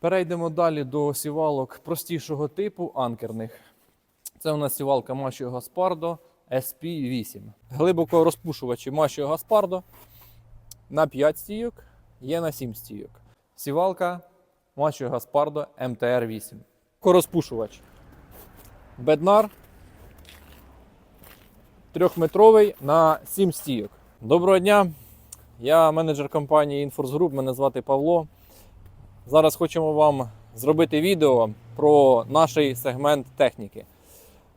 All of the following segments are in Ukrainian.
Перейдемо далі до сівалок простішого типу анкерних. Це у нас сівалка Machio Gaspardo SP8. Глибоко розпушувачі Machio Gaspardo на 5 стійок, є на 7 стійок. Сівалка Machio Gaspardo MTR8. Корозпушувач. Беднар трьохметровий на 7 стійок. Доброго дня! Я менеджер компанії Inforce Group, мене звати Павло. Зараз хочемо вам зробити відео про наш сегмент техніки.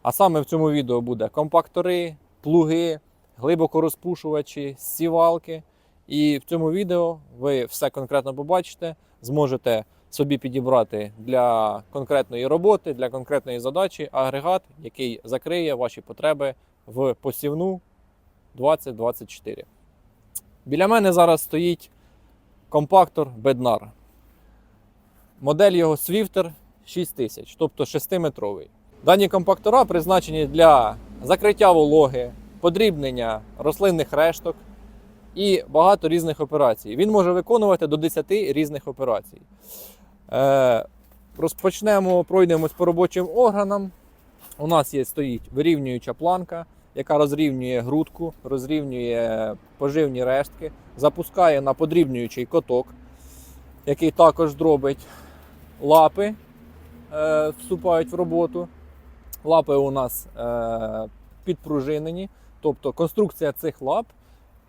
А саме в цьому відео буде компактори, плуги, глибокорозпушувачі, сівалки. І в цьому відео ви все конкретно побачите, зможете собі підібрати для конкретної роботи, для конкретної задачі агрегат, який закриє ваші потреби в посівну 2024. Біля мене зараз стоїть компактор Bednar. Модель його Swifter 6000, тобто 6-метровий. Дані компактора призначені для закриття вологи, подрібнення рослинних решток і багато різних операцій. Він може виконувати до 10 різних операцій. Е, розпочнемо, пройдемось по робочим органам. У нас є стоїть вирівнююча планка, яка розрівнює грудку, розрівнює поживні рештки, запускає на подрібнюючий коток, який також дробить лапи, е, вступають в роботу. Лапи у нас е, підпружинені, тобто конструкція цих лап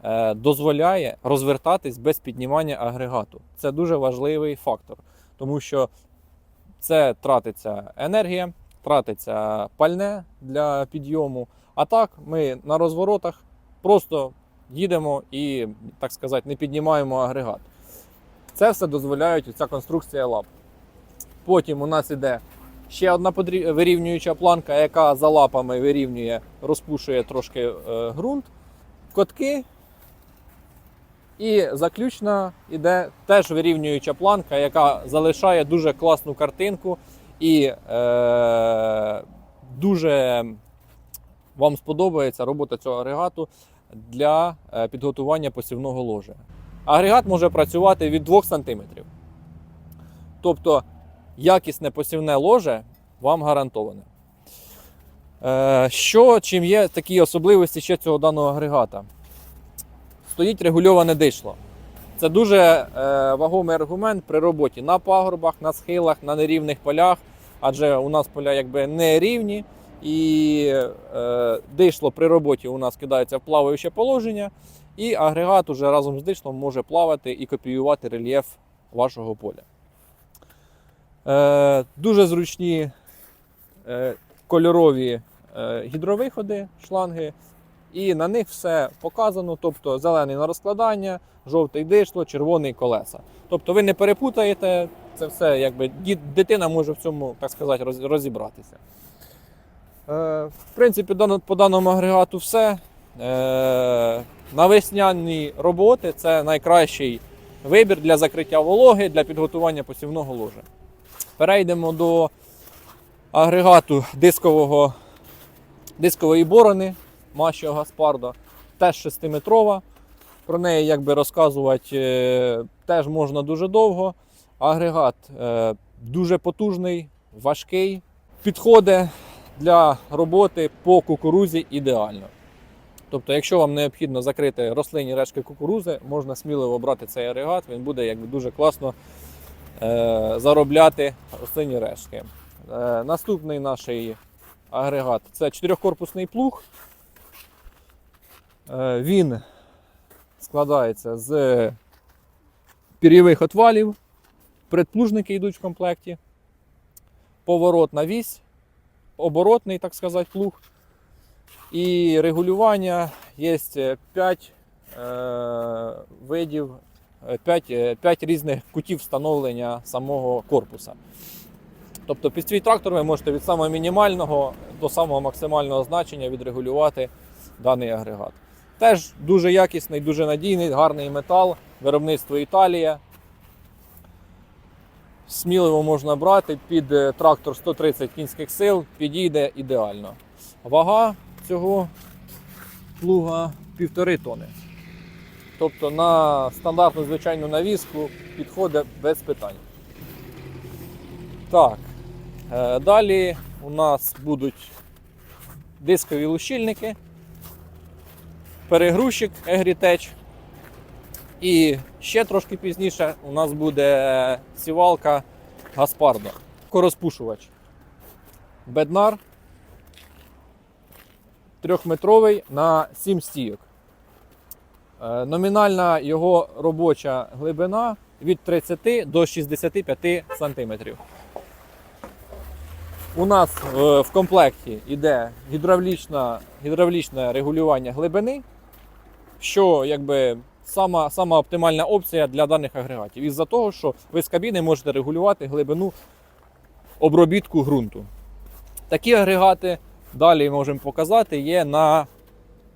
е, дозволяє розвертатись без піднімання агрегату. Це дуже важливий фактор, тому що це тратиться енергія, тратиться пальне для підйому. А так ми на розворотах просто їдемо і, так сказати, не піднімаємо агрегат. Це все дозволяє ця конструкція лап. Потім у нас іде ще одна вирівнююча планка, яка за лапами вирівнює, розпушує трошки е, ґрунт, котки. І заключна іде теж вирівнююча планка, яка залишає дуже класну картинку і е, дуже вам сподобається робота цього агрегату для е, підготування посівного ложа. Агрегат може працювати від 2 см. Тобто якісне посівне ложе вам гарантоване. Е, Що чим є такі особливості ще цього даного агрегата? Стоїть регульоване дишло. Це дуже е, вагомий аргумент при роботі на пагорбах, на схилах, на нерівних полях, адже у нас поля якби не рівні, і е, дишло при роботі у нас кидається в плаваюче положення, і агрегат уже разом з дишлом може плавати і копіювати рельєф вашого поля. Е, дуже зручні е, кольорові е, гідровиходи, шланги, і на них все показано. Тобто зелений на розкладання, жовтий дишло, червоний колеса. Тобто ви не перепутаєте це все, якби дитина може в цьому, так сказати, розібратися. В принципі, по даному агрегату все. Е, на весняні роботи це найкращий вибір для закриття вологи, для підготування посівного ложа. Перейдемо до агрегату дискового, дискової борони Machio Gaspardo, теж 6-метрова. Про неї якби розказувати е, теж можна дуже довго. Агрегат е, дуже потужний, важкий, підходить для роботи по кукурузі ідеально. Тобто, якщо вам необхідно закрити рослинні решки кукурузи, можна сміливо брати цей агрегат, він буде якби дуже класно заробляти рослинні рештки. Е, наступний наш агрегат це чотирьохкорпусний плуг. Е, він складається з пір'євих отвалів, предплужники йдуть в комплекті, поворотна вісь, оборотний, так сказати, плуг. І регулювання є 5 е, видів, 5, 5 різних кутів встановлення самого корпуса. Тобто під свій трактор ви можете від самого мінімального до самого максимального значення відрегулювати даний агрегат. Теж дуже якісний, дуже надійний, гарний метал, виробництво Італія. Сміливо можна брати під е, трактор 130 кінських сил, підійде ідеально. Вага цього плуга півтори тони. Тобто на стандартну звичайну навіску підходить без питань. Так. Е, Далі у нас будуть дискові лущильники, перегрузчик Egritech. І ще трошки пізніше у нас буде сівалка Гаспардо. Корозпушувач. Беднар. Трьохметровий на 7 стійок. Е, Номінальна його робоча глибина від 30 до 65 см. У нас е, в комплекті йде гідравлічна, гідравлічне регулювання глибини, що якби сама, сама оптимальна опція для даних агрегатів. Із-за того, що ви з кабіни можете регулювати глибину обробітку ґрунту. Такі агрегати далі можемо показати є на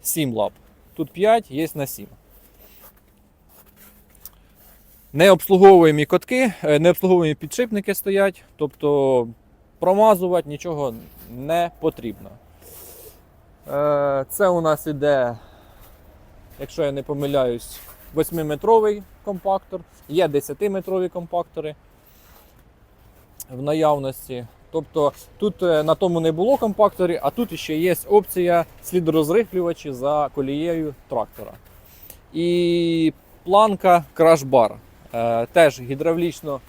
7 лап. Тут 5, є на 7. Необслуговуємі котки, е, необслуговуємі підшипники стоять, тобто промазувати нічого не потрібно. Е, Це у нас іде, якщо я не помиляюсь, 8-метровий компактор, є 10-метрові компактори в наявності. Тобто тут е, на тому не було компакторів, а тут ще є опція слідорозрихлювачі за колією трактора. І планка крашбар. Е, Теж гідравлічно,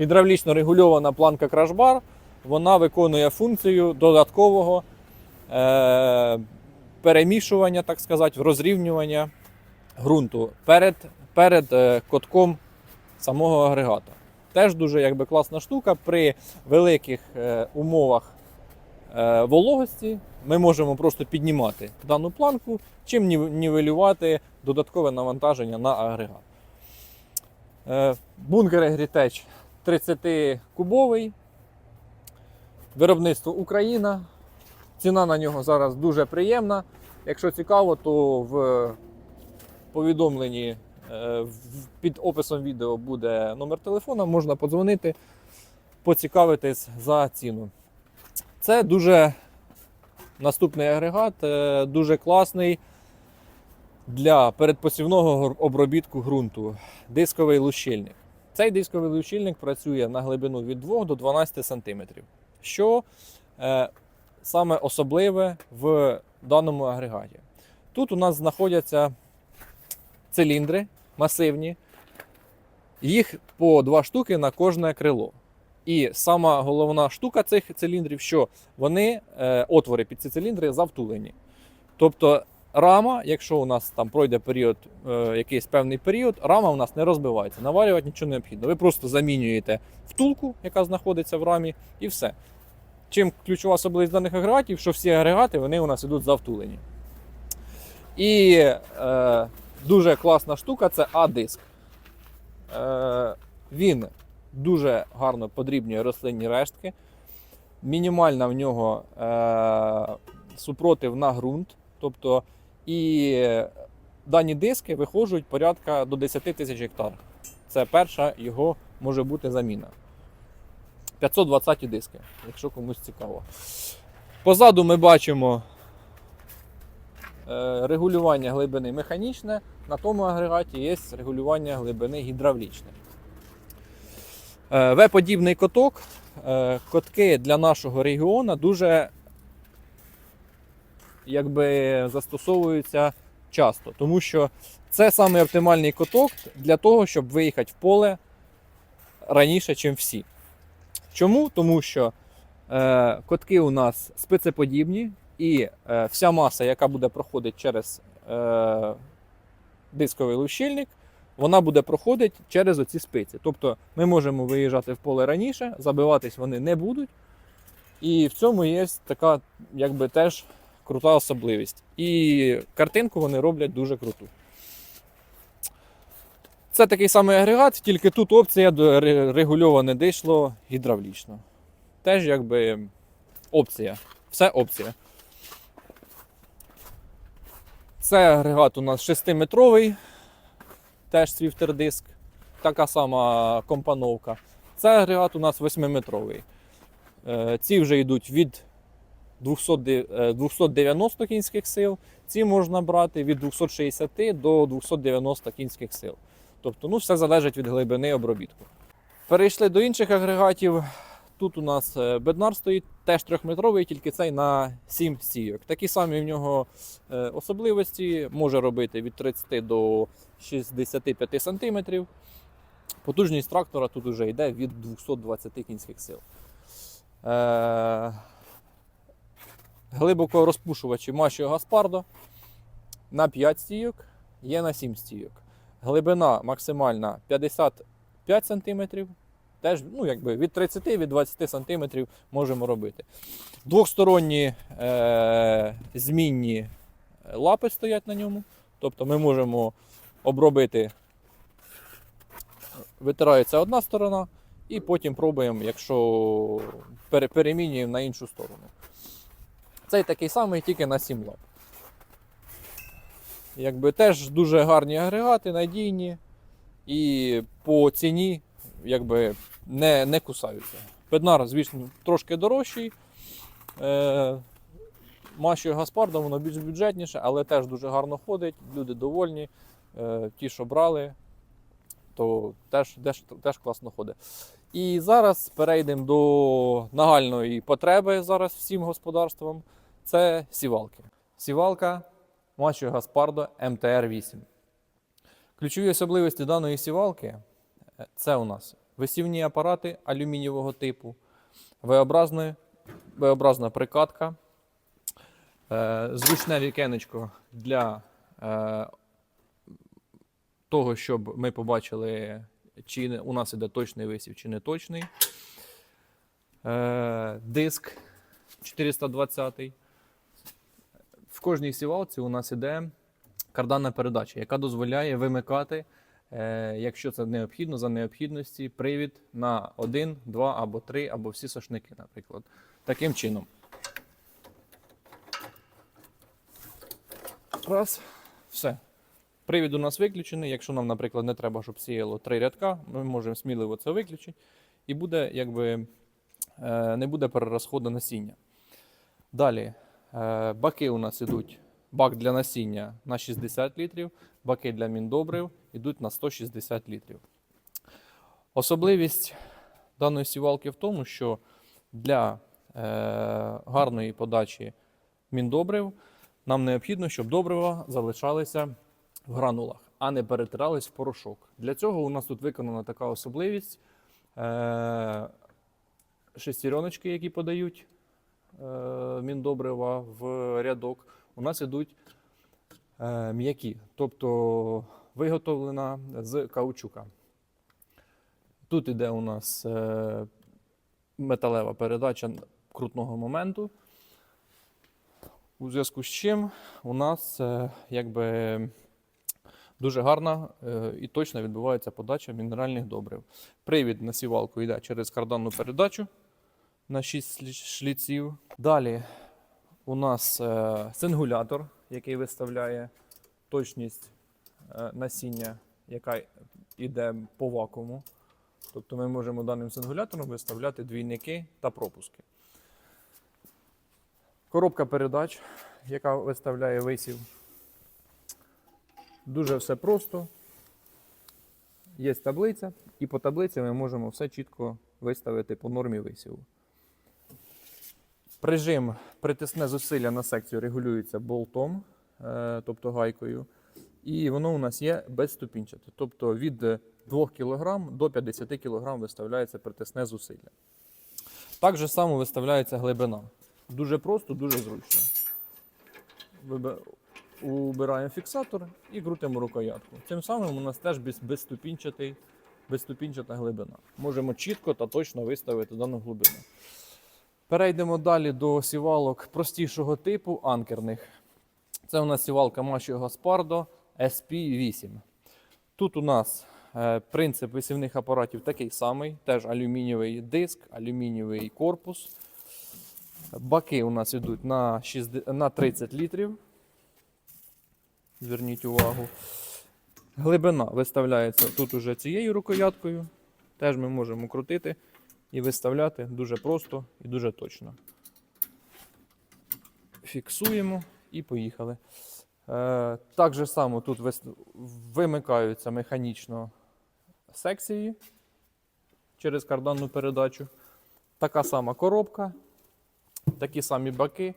гідравлічно регульована планка крашбар. Вона виконує функцію додаткового е, перемішування, так сказати, розрівнювання ґрунту перед, перед е, котком самого агрегата. Теж дуже якби, класна штука. При великих е, умовах е, вологості ми можемо просто піднімати дану планку, чим нівелювати додаткове навантаження на агрегат. Е, бункер Egritech 30-кубовий. Виробництво Україна. Ціна на нього зараз дуже приємна. Якщо цікаво, то в повідомленні під описом відео буде номер телефона, можна подзвонити, поцікавитись за ціну. Це дуже наступний агрегат, е, дуже класний для передпосівного обробітку ґрунту. Дисковий лущильник. Цей дисковий лущильник працює на глибину від 2 до 12 см. Що е, саме особливе в даному агрегаті? Тут у нас знаходяться циліндри масивні, їх по два штуки на кожне крило. І сама головна штука цих циліндрів, що вони, е, отвори під ці циліндри завтулені. Тобто рама, якщо у нас там пройде період, е, якийсь певний період, рама у нас не розбивається. Наварювати нічого не необхідно. Ви просто замінюєте втулку, яка знаходиться в рамі, і все. Чим ключова особливість даних агрегатів, що всі агрегати вони у нас ідуть завтулені. І е, дуже класна штука це А-диск. Е, він дуже гарно подрібнює рослинні рештки. Мінімальна в нього е, супротив на ґрунт. Тобто, і дані диски виходжують порядка до 10 тисяч гектар. Це перша його може бути заміна. 520 диски, якщо комусь цікаво. Позаду ми бачимо е, регулювання глибини механічне, на тому агрегаті є регулювання глибини гідравлічне. В-подібний коток. Е, Котки для нашого регіону дуже якби, застосовуються часто, тому що це саме оптимальний коток для того, щоб виїхати в поле раніше, ніж всі. Чому? Тому що е, котки у нас спецеподібні, і е, вся маса, яка буде проходити через е, дисковий лущильник, вона буде проходити через оці спиці. Тобто ми можемо виїжджати в поле раніше, забиватись вони не будуть. І в цьому є така, якби теж крута особливість. І картинку вони роблять дуже круту. Це такий самий агрегат, тільки тут опція регульоване дишло гідравлічно. Теж якби опція. Все опція. Це агрегат у нас 6-метровий, теж свіфтердиск, така сама компоновка. Це агрегат у нас 8-метровий. Е, Ці вже йдуть від 200, де- е, 290 кінських сил, ці можна брати від 260 до 290 кінських сил. Тобто, ну, все залежить від глибини обробітку. Перейшли до інших агрегатів. Тут у нас е, беднар стоїть, теж трьохметровий, тільки цей на 7 стійок. Такі самі в нього е, особливості. Може робити від 30 до 65 см. Потужність трактора тут вже йде від 220 кінських сил. Е, глибоко розпушувачі Машіо Гаспардо на 5 стійок, є на 7 стійок. Глибина максимальна 55 см. Теж ну, якби від 30 від 20 см можемо робити. Двохсторонні е, змінні лапи стоять на ньому. Тобто ми можемо обробити, витирається одна сторона, і потім пробуємо, якщо перемінюємо на іншу сторону. Цей такий самий, тільки на 7 лап. Якби теж дуже гарні агрегати, надійні і по ціні якби не, не кусаються. Педнар, звісно, трошки дорожчий. Е, Машою Гаспардом воно більш бюджетніше, але теж дуже гарно ходить, люди довольні. Е, ті, що брали, то теж, теж, теж класно ходить. І зараз перейдемо до нагальної потреби зараз всім господарствам. Це сівалки. Сівалка Мачо Гаспардо МТР-8. Ключові особливості даної сівалки це у нас висівні апарати алюмінієвого типу, V-образна, прикатка, е, зручне вікенечко для е, того, щоб ми побачили, чи у нас іде точний висів, чи не точний. Е, диск 420. В кожній сівалці у нас іде карданна передача, яка дозволяє вимикати, якщо це необхідно, за необхідності, привід на один, два або три, або всі сошники, наприклад. Таким чином. Раз. Все. Привід у нас виключений. Якщо нам, наприклад, не треба, щоб сіяло три рядка, ми можемо сміливо це виключити. І буде, якби, е, не буде перерозходу насіння. Далі, е, баки у нас ідуть. Бак для насіння на 60 літрів, баки для міндобрив йдуть на 160 літрів. Особливість даної сівалки в тому, що для е, гарної подачі міндобрив нам необхідно, щоб добрива залишалися в гранулах, а не перетирались в порошок. Для цього у нас тут виконана така особливість. Е, шестереночки, які подають е, міндобрива в рядок, у нас ідуть е, м'які, тобто виготовлена з каучука. Тут іде у нас е, металева передача крутного моменту. У зв'язку з чим у нас е, якби дуже гарна е, і точно відбувається подача мінеральних добрив. Привід на сівалку йде через карданну передачу на 6 шліців. Далі у нас е, сингулятор, який виставляє точність е, насіння, яка йде по вакууму. Тобто ми можемо даним сингулятором виставляти двійники та пропуски. Коробка передач, яка виставляє висів. Дуже все просто. Є таблиця, і по таблиці ми можемо все чітко виставити по нормі висіву. Прижим притисне зусилля на секцію регулюється болтом, е, тобто гайкою. І воно у нас є безступінчате. Тобто від 2 кг до 50 кг виставляється притисне зусилля. Так же само виставляється глибина. Дуже просто, дуже зручно. Убираємо фіксатор і крутимо рукоятку. Тим самим у нас теж безступінчата глибина. Можемо чітко та точно виставити дану глибину. Перейдемо далі до сівалок простішого типу анкерних. Це у нас сівалка Machio Gaspardo SP8. Тут у нас е, принцип висівних апаратів такий самий, теж алюмінієвий диск, алюмінієвий корпус. Баки у нас йдуть на, 60, на 30 літрів. Зверніть увагу. Глибина виставляється тут уже цією рукояткою. Теж ми можемо крутити і виставляти дуже просто і дуже точно. Фіксуємо і поїхали. Е, так же само тут вимикаються механічно секції через карданну передачу. Така сама коробка, такі самі баки. Е,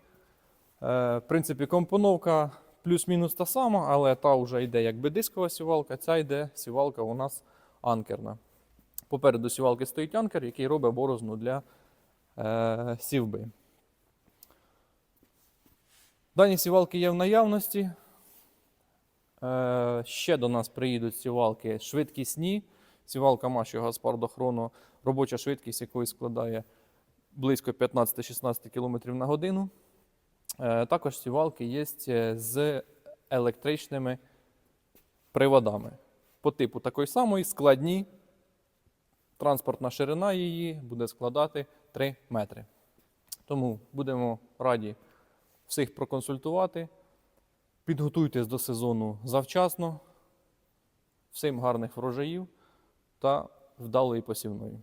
В принципі, компоновка плюс-мінус та сама, але та вже йде якби дискова сівалка, ця йде сівалка у нас анкерна. Попереду сівалки стоїть анкер, який робить борозну для е, сівби. Дані сівалки є в наявності. Е, ще до нас приїдуть сівалки швидкісні. Сівалка Маші Гаспардохрону, робоча швидкість якої складає близько 15-16 км на годину. Е, також сівалки є з електричними приводами. По типу такої самої складні. Транспортна ширина її буде складати 3 метри. Тому будемо раді всіх проконсультувати. Підготуйтесь до сезону завчасно. Всім гарних врожаїв та вдалої посівної.